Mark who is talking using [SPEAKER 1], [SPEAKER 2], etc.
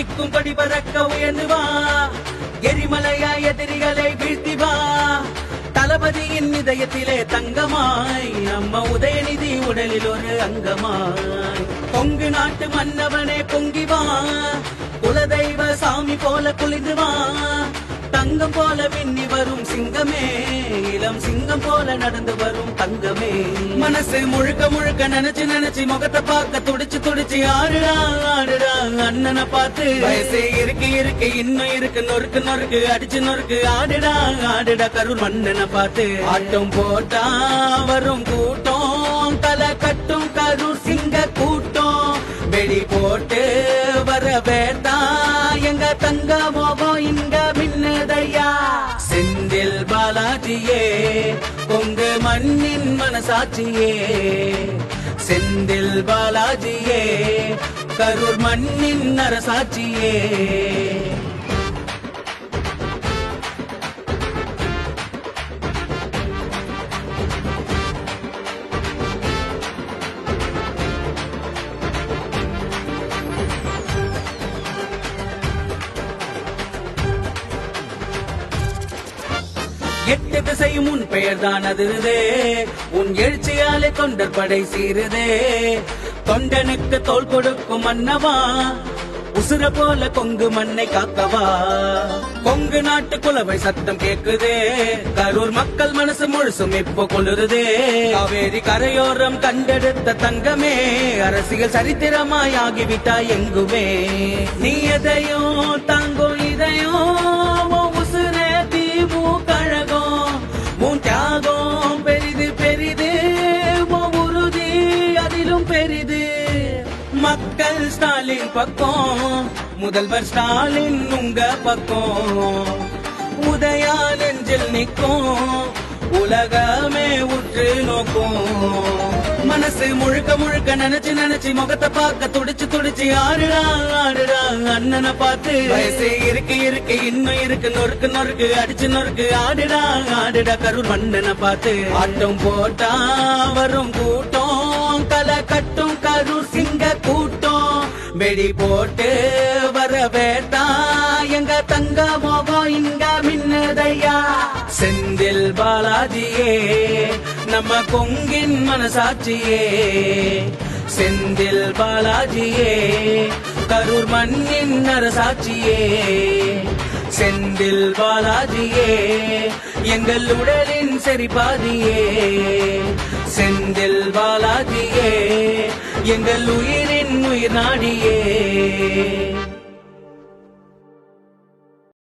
[SPEAKER 1] திக்கும் படி பறக்க உயர்ந்து வா. எரிமலையா எதிரிகளை வீழ்த்தி வா. தளபதியின் இதயத்திலே தங்கமாய். நம்ம உதயநிதி உடலில் ஒரு அங்கமாய். பொங்கு நாட்டு மன்னவனே பொங்கி வா. குலதெய்வ சாமி போல குளிந்து வா. தங்கம் போல மின்னி வரும் சிங்கமே. இளம் சிங்கம் போல நடந்து வரும் தங்கமே. மனசு முழுக்க முழுக்க நினைச்சு நினைச்சு முகத்தை பார்க்க துடிச்சு துடிச்சு ஆடுடா ஆடுடா. அண்ணனை பார்த்து வயசே இருக்கு இருக்கு இன்னும் இருக்கு நொறுக்கு நொறுக்கு அடிச்சு நொறுக்கு ஆடுடா ஆடுடா கரு மண்ணனை பார்த்து. ஆட்டம் போட்டா வரும் கூட்டம் தலை கட்டும் கரூர் சிங்க கூட்டம். வெடி போட்டு வர வேட்டா எங்க தங்க மோகம் இங்க மின்னதையா. செந்தில் பாலாஜியே உங்க மண்ணின் மனசாட்சியே. செந்தில் பாலாஜியே கரூர் மண்ணின் அரசாட்சியே. எட்டு திசையும் உன் பெயர் அதிருதே உன் எழுச்சியாலே தொண்டர் படை சீருதே தொண்டனுக்கு தோல் கொடுக்கும் மன்னவா உசுர போல கொங்கு மண்ணை காக்கவா. கொங்கு நாட்டு குலவை சத்தம் கேக்குதே. கரூர் மக்கள் மனசு முழுசும் இப்போ கொளுருதே காவேரி கரையோரம் கண்டெடுத்த தங்கமே. அரசியல் சரித்திரமாய் ஆகிவிட்டாய் எங்குமே. நீ எதையோ தாங்கோ இதையோ மக்கள் ஸ்டாலின் பக்கம் முதல்வர் ஸ்டாலின் உங்க பக்கம். உதயா நெஞ்சில் நிற்கும் உலகமே உற்று நோக்கும். மனசு முழுக்க முழுக்க நினைச்சு நினைச்சு முகத்தை பார்க்க துடிச்சு துடிச்சு ஆடுடா ஆடுடா அண்ணனை பார்த்து. வயசு இருக்கு இருக்கு இன்னும் இருக்கு நொறுக்கு நொறுக்கு அடிச்சு நொறுக்கு ஆடுடா ஆடுடா கரு மண்ணனை பார்த்து. ஆட்டம் போட்டா வரும் கூட்டம். வெடி போட்டு வர வேட்டா எங்க தங்க மோகம் இங்க மின்னதையா. செந்தில் பாலாஜியே நம்ம கொங்கின் மனசாட்சியே. செந்தில் பாலாஜியே கரூர் மண்ணின் அரசாட்சியே. செந்தில் பாலாஜியே எங்கள் உடலின் செறிபாதியே செந்தில் பாலாஜியே எங்கள் உயிரின் உயிர் நாடியே.